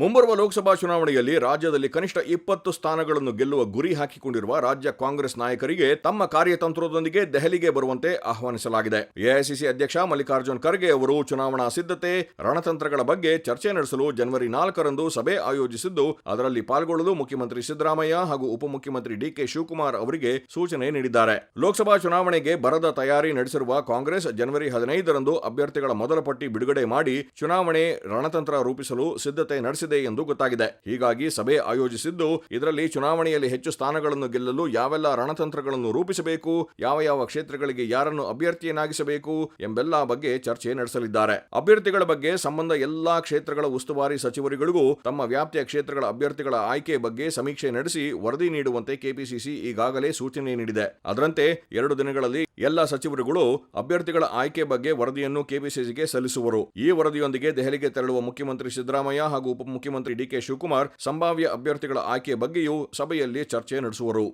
ಮುಂಬರುವ ಲೋಕಸಭಾ ಚುನಾವಣೆಯಲ್ಲಿ ರಾಜ್ಯದಲ್ಲಿ ಕನಿಷ್ಠ ಇಪ್ಪತ್ತು ಸ್ಥಾನಗಳನ್ನು ಗೆಲ್ಲುವ ಗುರಿ ಹಾಕಿಕೊಂಡಿರುವ ರಾಜ್ಯ ಕಾಂಗ್ರೆಸ್ ನಾಯಕರಿಗೆ ತಮ್ಮ ಕಾರ್ಯತಂತ್ರದೊಂದಿಗೆ ದೆಹಲಿಗೆ ಬರುವಂತೆ ಆಹ್ವಾನಿಸಲಾಗಿದೆ. ಎಐಸಿಸಿ ಅಧ್ಯಕ್ಷ ಮಲ್ಲಿಕಾರ್ಜುನ್ ಖರ್ಗೆ ಅವರು ಚುನಾವಣಾ ಸಿದ್ಧತೆ, ರಣತಂತ್ರಗಳ ಬಗ್ಗೆ ಚರ್ಚೆ ನಡೆಸಲು ಜನವರಿ ನಾಲ್ಕರಂದು ಸಭೆ ಆಯೋಜಿಸಿದ್ದು, ಅದರಲ್ಲಿ ಪಾಲ್ಗೊಳ್ಳಲು ಮುಖ್ಯಮಂತ್ರಿ ಸಿದ್ದರಾಮಯ್ಯ ಹಾಗೂ ಉಪಮುಖ್ಯಮಂತ್ರಿ ಡಿಕೆ ಶಿವಕುಮಾರ್ ಅವರಿಗೆ ಸೂಚನೆ ನೀಡಿದ್ದಾರೆ. ಲೋಕಸಭಾ ಚುನಾವಣೆಗೆ ಬರದ ತಯಾರಿ ನಡೆಸಿರುವ ಕಾಂಗ್ರೆಸ್ ಜನವರಿ ಹದಿನೈದರಂದು ಅಭ್ಯರ್ಥಿಗಳ ಮೊದಲ ಪಟ್ಟಿ ಬಿಡುಗಡೆ ಮಾಡಿ ಚುನಾವಣೆ ರಣತಂತ್ರ ರೂಪಿಸಲು ಸಿದ್ಧತೆ ನಡೆಸಿದೆ. ಎಂದು ಗೊತ್ತಾಗಿದೆ. ಹೀಗಾಗಿ ಸಭೆ ಆಯೋಜಿಸಿದ್ದು, ಇದರಲ್ಲಿ ಚುನಾವಣೆಯಲ್ಲಿ ಹೆಚ್ಚು ಸ್ಥಾನಗಳನ್ನು ಗೆಲ್ಲಲು ಯಾವೆಲ್ಲ ರಣತಂತ್ರಗಳನ್ನು ರೂಪಿಸಬೇಕು, ಯಾವ ಯಾವ ಕ್ಷೇತ್ರಗಳಿಗೆ ಯಾರನ್ನು ಅಭ್ಯರ್ಥಿಯನ್ನಾಗಿಸಬೇಕು ಎಂಬೆಲ್ಲ ಬಗ್ಗೆ ಚರ್ಚೆ ನಡೆಸಲಿದ್ದಾರೆ. ಅಭ್ಯರ್ಥಿಗಳ ಬಗ್ಗೆ ಸಂಬಂಧ ಎಲ್ಲಾ ಕ್ಷೇತ್ರಗಳ ಉಸ್ತುವಾರಿ ಸಚಿವರುಗಳಿಗೂ ತಮ್ಮ ವ್ಯಾಪ್ತಿಯ ಕ್ಷೇತ್ರಗಳ ಅಭ್ಯರ್ಥಿಗಳ ಆಯ್ಕೆ ಬಗ್ಗೆ ಸಮೀಕ್ಷೆ ನಡೆಸಿ ವರದಿ ನೀಡುವಂತೆ ಕೆಪಿಸಿಸಿ ಈಗಾಗಲೇ ಸೂಚನೆ ನೀಡಿದೆ. ಅದರಂತೆ ಎರಡು ದಿನಗಳಲ್ಲಿ ಎಲ್ಲ ಸಚಿವರುಗಳು ಅಭ್ಯರ್ಥಿಗಳ ಆಯ್ಕೆ ಬಗ್ಗೆ ವರದಿಯನ್ನು ಕೆಪಿಸಿಸಿಗೆ ಸಲ್ಲಿಸುವರು. ಈ ವರದಿಯೊಂದಿಗೆ ದೆಹಲಿಗೆ ತೆರಳುವ ಮುಖ್ಯಮಂತ್ರಿ ಸಿದ್ದರಾಮಯ್ಯ ಹಾಗೂ ಉಪಮುಖ್ಯಮಂತ್ರಿ ಡಿಕೆ ಶಿವಕುಮಾರ್, ಸಂಭಾವ್ಯ ಅಭ್ಯರ್ಥಿಗಳ ಆಯ್ಕೆ ಬಗ್ಗೆಯೂ ಸಭೆಯಲ್ಲಿ ಚರ್ಚೆ ನಡೆಸುವರು.